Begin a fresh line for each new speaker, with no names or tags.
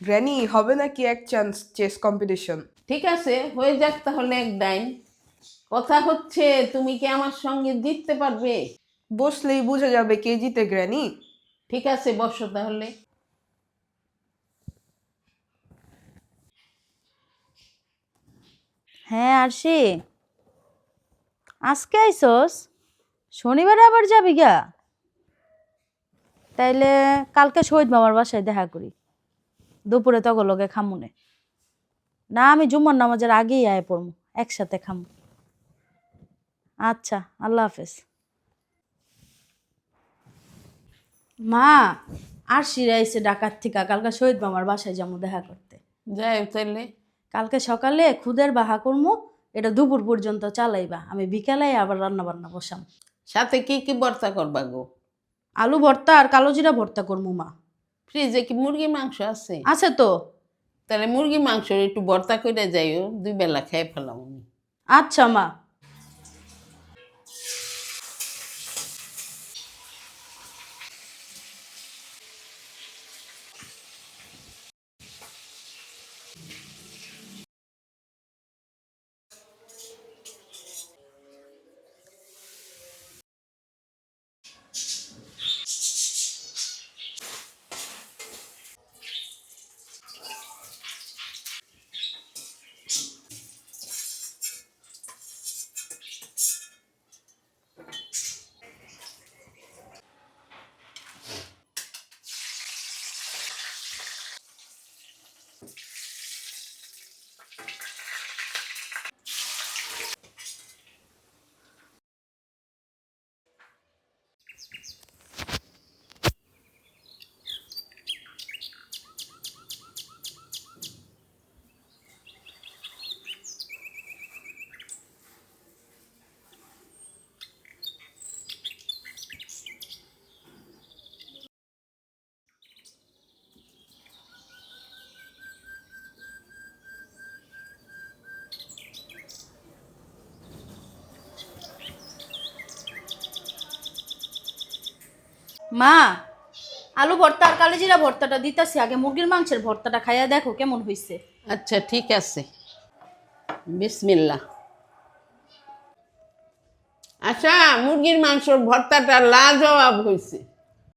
Granny হবে নাকি এক চান্স চেস কম্পিটিশন
ঠিক আছে হয়ে যাক তাহলে এক ডাইন। কথা হচ্ছে তুমি কি আমার সঙ্গে জিততে পারবে?
বসলেই বোঝা যাবে কে জিতে গ্র্যানি
ঠিক আছে বসো তাহলে।
হ্যাঁ আরশি। আজকে আইসস? শনিবারে আবার যাবি গা? তাইলে কালকে শহীদ মামার বাসায় দেখা করি। দুপুরে তগ লগে খামুনে না। আমি জুম্মার নামাজের আগেই আয় পড়মু একসাথে খামু। আচ্ছা আল্লাহ হাফেজ। মা আর সিরা আইসে ডাকাত থেকে কালকে শহীদ মামার বাসায় যাব দেখা করতে।
যাই তাহলে
কালকে সকালে খুদের বাহা করমু এটা দুপুর পর্যন্ত চালাইবা আমি বিকালে আবার রান্না বান্না বসাম।
সাথে কি কি ভর্তা করবা গো?
আলু ভর্তা আর কালো জিরা ভর্তা করমু মা।
ফ্রিজে কি মুরগির মাংস আছে?
আছে তো।
তাহলে মুরগি মাংস একটু ভর্তা করে যাইও দুই বেলা খেয়ে ফেলাম
আচ্ছা মা। মা, আলু ভর্তা আর কালো জিরা ভর্তাটা দিতাছি আগে। মুরগির মাংসের ভর্তাটা খাইয়া দেখো কেমন হইছে।
আচ্ছা ঠিক আছে। বিসমিল্লা আচ্ছা মুরগির মাংসর ভর্তাটা লাজবাব হয়েছে